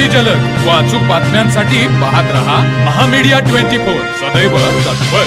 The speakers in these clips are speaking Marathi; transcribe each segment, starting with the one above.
अति जलद. व अचूक बातम्यांसाठी पाहत रहा महामीडिया ट्वेंटी फोर. सदैव तत्पर.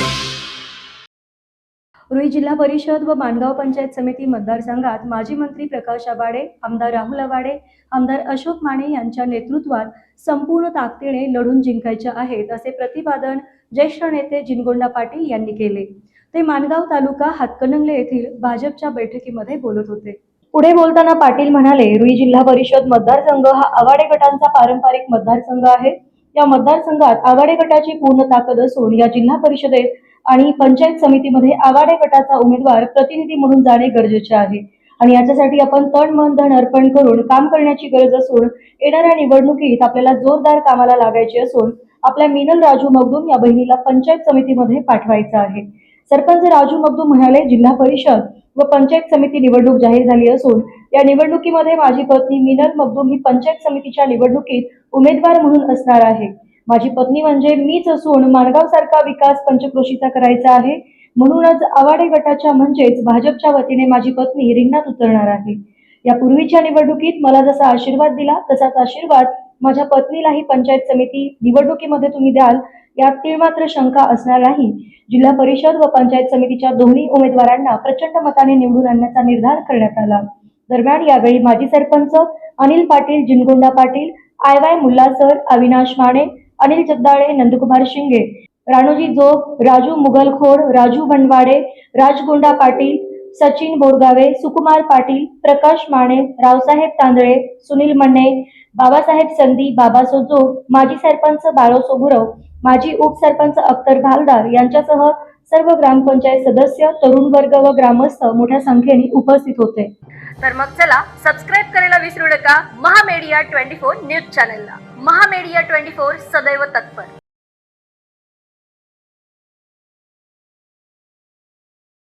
रुई जिल्हा परिषद व माणगाव पंचायत समिती मतदारसंघात माजी मंत्री प्रकाश आबाडे आमदार राहुल आबाडे आमदार अशोक माने यांच्या नेतृत्वात संपूर्ण ताकदीने लढून जिंकायचे आहेत असे प्रतिपादन ज्येष्ठ नेते जिनगोंडा पाटील यांनी केले. ते माणगाव तालुका हातकणंगले येथील भाजपच्या बैठकीमध्ये बोलत होते. पुढे बोलताना पाटील म्हणाले रुई जिल्हा परिषद मतदारसंघ हा आघाडे गटांचा पारंपरिक मतदारसंघ आहे. या मतदारसंघात आघाडे गटाची पूर्ण ताकद असून या जिल्हा परिषदेत आणि पंचायत समितीमध्ये आघाडे गटाचा उमेदवार प्रतिनिधी म्हणून जाणे गरजेचे आहे. आणि याच्यासाठी आपण तन मन धन अर्पण करून काम करण्याची गरज असून येणाऱ्या निवडणुकीत आपल्याला जोरदार कामाला लागायचे असून आपल्या मिनल राजू मगदूम या बहिणीला पंचायत समितीमध्ये पाठवायचं आहे. सरपंच राजू मगदूम म्हणाले जिल्हा परिषद व पंचायत समिती निवडणूक जाहीर झाली असून या निवडणुकीमध्ये माझी पत्नी मिनल मगदूम ही पंचायत समितीच्या निवडणुकीत उमेदवार म्हणून असणार आहे. माझी पत्नी म्हणजे मीच असून माणगाव सारखा विकास पंचक्रोशीचा करायचा आहे. म्हणूनच आवाडे गटाच्या म्हणजेच भाजपच्या वतीने माझी पत्नी रिंगणात उतरणार आहे. या पूर्वीच्या निवडणुकीत मला जसा आशीर्वाद दिला तसाच आशीर्वाद माझ्या पत्नीलाही पंचायत समिती निवडणुकीमध्ये तुम्ही द्याल यात तीळ मात्र शंका असणार नाही. जिल्हा परिषद व पंचायत समितीच्या दोन्ही उमेदवारांना प्रचंड मताने निवडून आणण्याचा निर्धार करण्यात आला. दरम्यान यावेळी माजी sarpanch Anil Patil Jingonda Patil I Y Mulla sir Avinash Mane Anil Jagdale Nandkumar Shinge Ranuji Jog Raju मुगलखोड Raju भंडवाडे Rajgonda Patil Sachin Borgave सुकुमार पाटील प्रकाश माने रावसाहेब तांदळे सुनील मन्ने बाबासाहेब संधी बाबा सोजोग माजी सरपंच बाळो सोबुरव माजी उपसरपंच अख्तर भालदार यांच्यासह सर्व ग्रामपंचायत सदस्य तरुण वर्ग व ग्रामस्थ मोठ्या संख्येने उपस्थित होते. तर मग चला सबस्क्राईब करायला विसरू नका. महामेडिया ट्वेंटी फोर न्यूज चॅनलला. महामेडिया ट्वेंटी फोर सदैव तत्पर.